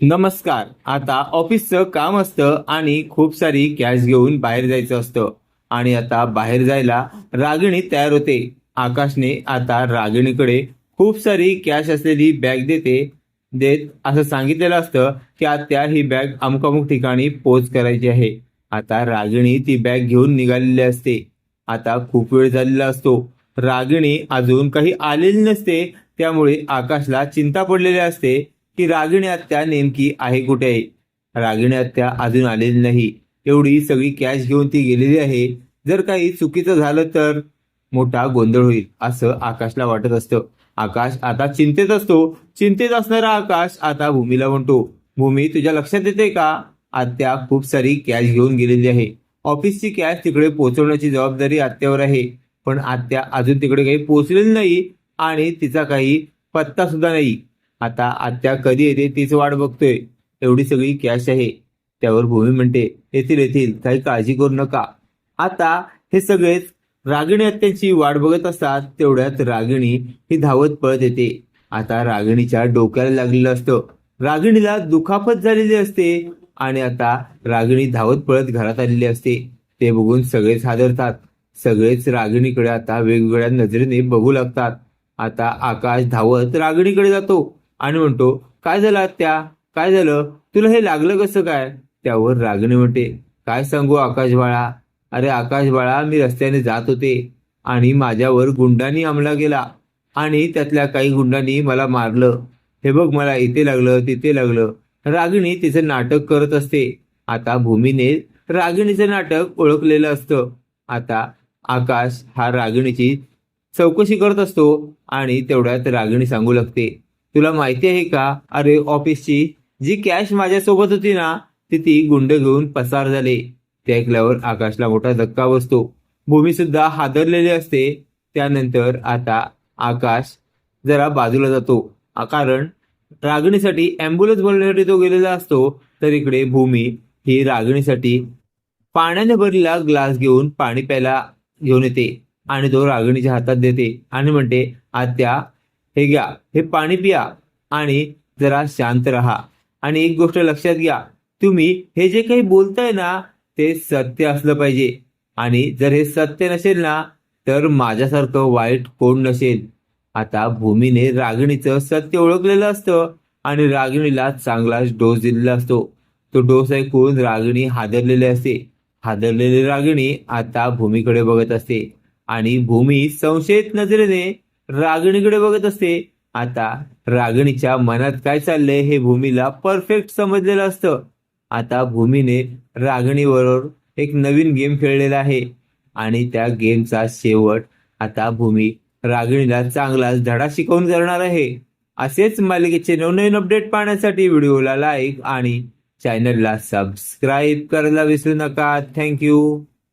नमस्कार. आता ऑफिसचं काम असतं आणि खूप सारी कॅश घेऊन बाहेर जायचं असतं. आणि आता बाहेर जायला रागिणी तयार होते. आकाशने आता रागिणीकडे खूप सारी कॅश असलेली बॅग देते देत असं सांगितलेलं असतं की आत्या ही बॅग अमुक अमुक ठिकाणी पोच करायची आहे. आता रागिणी ती बॅग घेऊन निघालेली असते. आता खूप वेळ झालेला असतो. रागिणी अजून काही आलेली नसते त्यामुळे आकाशला चिंता पडलेली असते. की रागिणी आत्या नेमकी आहे कुठे? आहे रागिणी आत्या अजून आलेली नाही. एवढी सगळी कॅश घेऊन ती गेलेली आहे. जर काही चुकीचं झालं तर मोठा गोंधळ होईल असं आकाशला वाटत असतं. आकाश आता चिंतेत असतो. चिंतेत असणारा आकाश आता भूमीला म्हणतो. भूमी तुझ्या लक्षात येते का? आत्या खूप सारी कॅश घेऊन गेलेली आहे. ऑफिसची कॅश तिकडे पोहोचवण्याची जबाबदारी आत्यावर आहे. पण आत्या अजून तिकडे काही पोहोचलेली नाही आणि तिचा काही पत्ता सुद्धा नाही. आता आत्या कधी येते तीच वाट बघतोय. एवढी सगळी कॅश आहे. त्यावर भूमी म्हणते येथील येथील काही काळजी करू नका. आता हे सगळेच रागिणी आत्यांची वाट बघत असतात तेवढ्यात रागिणी ही धावत पळत येते. आता रागिणीच्या डोक्याला लागलेलं असतं. रागिणीला दुखापत झालेली असते आणि आता रागिणी धावत पळत घरात आलेली असते. ते बघून सगळेच हादरतात. सगळेच रागिणीकडे आता वेगवेगळ्या नजरेने बघू लागतात. आता आकाश धावत रागिणीकडे जातो. आणि म्हणतो काय झालं त्या काय झालं? तुला हे लागलं कसं काय? त्यावर रागिणी म्हणते काय सांगू आकाश बाळा? अरे आकाश बाळा मी रस्त्याने जात होते आणि माझ्यावर गुंडांनी हमला केला आणि त्यातल्या काही गुंडांनी मला मारलं. हे बघ मला इथे लागलं तिथे लागलं. रागिणी तिचं नाटक करत असते. आता भूमीने रागिणीचं नाटक ओळखलेलं असतं. आता आकाश हा रागिणीची चौकशी करत असतो आणि तेवढ्यात रागिणी सांगू लागते तुला माहिती आहे का? अरे ऑफिसची जी कॅश माझ्यासोबत होती ना ती ती गुंड घेऊन पसार झाले. ते ऐकल्यावर आकाशला मोठा धक्का बसतो. भूमी सुद्धा हादरलेली असते. त्यानंतर आता आकाश जरा बाजूला जातो. कारण रागणीसाठी अँब्युलन्स बोलण्यासाठी तो गेलेला असतो. तर इकडे भूमी ही रागणीसाठी पाण्याने भरलेला ग्लास घेऊन पाणी प्यायला घेऊन येते आणि तो रागणीच्या हातात देते आणि म्हणते आत्या हे घ्या हे पाणी पिया आणि जरा शांत राहा. आणि एक गोष्ट लक्षात घ्या तुम्ही हे जे काही बोलताय ना ते सत्य असलं पाहिजे. आणि जर हे सत्य नसेल ना तर माझ्यासारखं वाईट कोण नसेल? आता भूमीने रागिणीचं सत्य ओळखलेलं असतं आणि रागिणीला चांगलाच डोस दिलेला असतो. तो डोस ऐकून रागिणी हादरलेली असते. हादरलेली रागिणी आता भूमीकडे बघत असते. आणि भूमी संशयित नजरेने रागणीकडे बघत असते. आता रागिणीच्या मनात काय चाललंय हे भूमीला परफेक्ट समजलेलं असतं. आता भूमीने रागिणीबरोबर एक नवीन गेम खेळलेला आहे. आणि त्या गेमचा शेवट आता भूमी रागिणीला चांगलाच धडा शिकवून करणार आहे. असेच मालिकेचे नवनवीन अपडेट पाहण्यासाठी व्हिडिओला लाईक आणि चॅनलला सबस्क्राईब करायला विसरू नका. थँक्यू